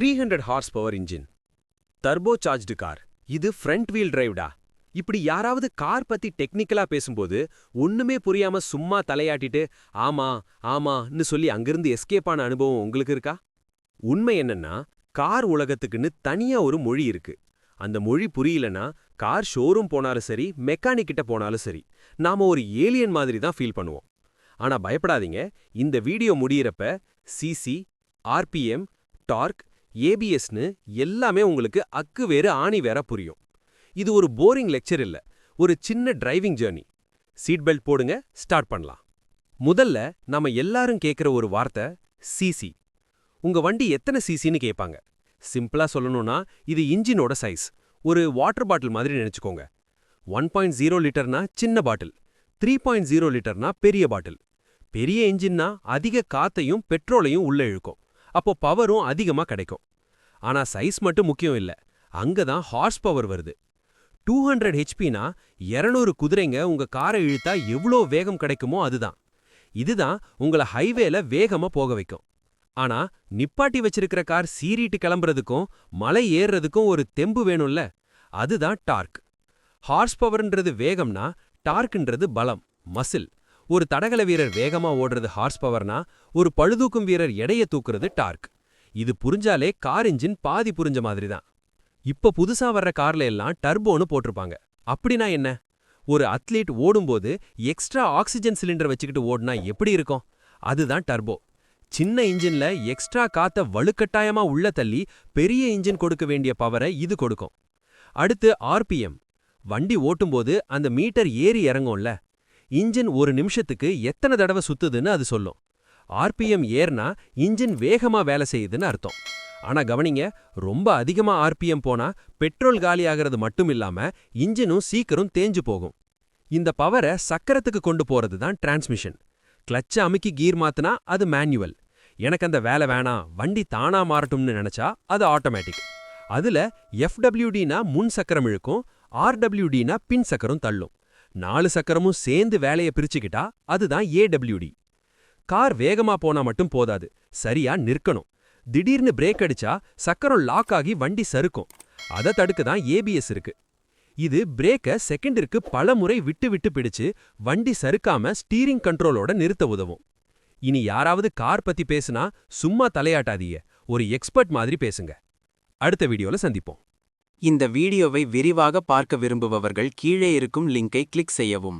Three hundred horse power engine turbo charged car இது front wheel டிரைவ்டா இப்படி யாராவது கார் பத்தி டெக்னிக்கலா பேசும்போது ஒண்ணுமே புரியாம சும்மா தலையாட்டிட்டு ஆமா ஆமான்னு சொல்லி அங்கிருந்து எஸ்கேப் ஆன அனுபவம் உங்களுக்கு இருக்கா? உண்மை என்னன்னா கார் உலகத்துக்குன்னு தனியா ஒரு மொழி இருக்கு. அந்த மொழி புரியலனா கார் ஷோரூம் போனாலும் சரி மெக்கானிக் கிட்ட போனாலும் சரி நாம ஒரு ஏலியன் மாதிரி தான் ஃபீல் பண்ணுவோம். ஆனா பயப்படாதீங்க. இந்த வீடியோ முடியிறப்ப சிசி ஆர்பிஎம் டார்க் ஏபிஎஸ்னு எல்லாமே உங்களுக்கு அக்கு வேறு ஆணி வேற புரியும். இது ஒரு போரிங் லெக்சர் இல்ல ஒரு சின்ன டிரைவிங் ஜேர்னி. சீட் பெல்ட் போடுங்க ஸ்டார்ட் பண்ணலாம். முதல்ல நம்ம எல்லாரும் கேட்குற ஒரு வார்த்தை சிசி உங்க வண்டி எத்தனை சிசின்னு கேட்பாங்க சிம்பிளா சொல்லணும்னா இது இன்ஜினோட சைஸ். ஒரு வாட்டர் பாட்டில் மாதிரி நினைச்சுக்கோங்க. ஒன் பாயிண்ட் ஜீரோ லிட்டர்னா சின்ன பாட்டில் த்ரீ பாயிண்ட் ஜீரோ லிட்டர்னா பெரிய பாட்டில். பெரிய இன்ஜின்னா அதிக காத்தையும் பெட்ரோலையும் உள்ள இழுக்கும். அப்போ பவரும் அதிகமா கிடைக்கும். ஆனா சைஸ் மட்டும் முக்கியம் இல்ல அங்கே தான் ஹார்ஸ் பவர் வருது. டூ ஹண்ட்ரட் ஹெச்பினா இரநூறு குதிரைங்க உங்க காரை இழுத்தா எவ்வளோ வேகம் கிடைக்குமோ அதுதான். இதுதான் உங்களை ஹைவேல வேகமா போக வைக்கும். ஆனா நிப்பாட்டி வச்சிருக்கிற கார் சீறிட்டு கிளம்புறதுக்கும் மலை ஏறுறதுக்கும் ஒரு தெம்பு வேணும்ல அதுதான் டார்க். ஹார்ஸ் பவர்ன்றது வேகம்னா டார்க்ன்றது பலம் மசில். ஒரு தடகள வீரர் வேகமா ஓடுறது ஹார்ஸ் பவர்னா ஒரு பழுதூக்கும் வீரர் எடைய தூக்குறது டார்க் இது புரிஞ்சாலே கார் இன்ஜின் பாதி புரிஞ்ச மாதிரி தான் இப்ப புதுசா வர்ற கார்ல எல்லாம் டர்போன்னு போட்டிருப்பாங்க. அப்படின்னா என்ன? ஒரு அத்லீட் ஓடும்போது எக்ஸ்ட்ரா ஆக்சிஜன் சிலிண்டர் வச்சுக்கிட்டு ஓடுனா எப்படி இருக்கும்? அதுதான் டர்போ சின்ன இன்ஜின்ல எக்ஸ்ட்ரா காத்த வலுக்கட்டாயமா உள்ள தள்ளி பெரிய இன்ஜின் கொடுக்க வேண்டிய பவரை இது கொடுக்கும். அடுத்து ஆர்பிஎம் வண்டி ஓட்டும்போது அந்த மீட்டர் ஏறி இறங்கும்ல. இன்ஜின் ஒரு நிமிஷத்துக்கு எத்தனை தடவை சுத்துதுன்னு அது சொல்லும். ஆர்பிஎம் ஏர்னா இன்ஜின் வேகமா வேலை செய்யுதுன்னு அர்த்தம். ஆனா கவனிங்க ரொம்ப அதிகமா ஆர்பிஎம் போனா பெட்ரோல் காலியாகிறது மட்டும் இல்லாம இன்ஜினும் சீக்கிரம் தேஞ்சு போகும். இந்த பவரை சக்கரத்துக்கு கொண்டு போறது தான் டிரான்ஸ்மிஷன். கிளச்ச அமுக்கி கீர் மாத்துனா அது மேனுவல். எனக்கு அந்த வேலை வேணாம் வண்டி தானா மாறட்டும்னு நினைச்சா அது ஆட்டோமேட்டிக். அதுல எஃப்டபிள்யூடினா முன் சக்கரம் இழுக்கும் ஆர்டபிள்யூடினா பின் சக்கரம் தள்ளும். நாலு சக்கரமும் சேர்ந்து வேலையை பிரிச்சுக்கிட்டா அதுதான் ஏடபிள்யூடி கார் வேகமா போனா மட்டும் போதாது சரியா நிற்கணும். திடீர்னு பிரேக் அடிச்சா சக்கரம் லாக் ஆகி வண்டி சறுக்கும். அதை தடுக்க தான் ஏபிஎஸ் இருக்கு. இது பிரேக்க செகண்டிற்கு பல முறை விட்டு விட்டு பிடிச்சு வண்டி சறுக்காம ஸ்டீரிங் கண்ட்ரோலோட நிறுத்த உதவும். இனி யாராவது கார் பத்தி பேசுனா சும்மா தலையாட்டாதீங்க. ஒரு எக்ஸ்பர்ட் மாதிரி பேசுங்க. அடுத்த வீடியோல சந்திப்போம். இந்த வீடியோவை விரிவாக பார்க்க விரும்புபவர்கள் கீழே இருக்கும் லிங்கை கிளிக் செய்யவும்.